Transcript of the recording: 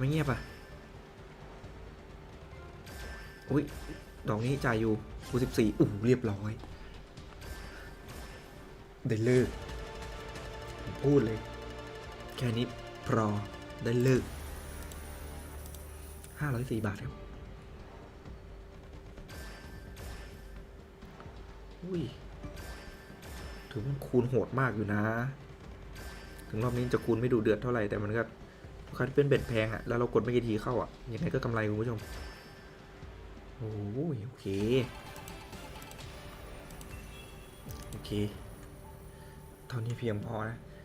ไมเงียบอะอุ้ยดอกนี้จ่ายอยู่คูสิบสี่อู้เรียบร้อย ได้เลิกผมพูดเลย แค่นี้พอได้เลิกห้าร้อยสี่บาทครับ อุ้ย ถือว่าคูณโหดมากอยู่นะ ถึงรอบนี้จะคูณไม่ดูเดือดเท่าไหร่ แต่มันก็ คันเป็นเบ็ดแพงอะแล้วเรากดไม่กี่ทีเข้าอะยังไงก็กำไรคุณผู้ชม โอ้ยโอเค โอเค เท่านี้เพียงพอนะ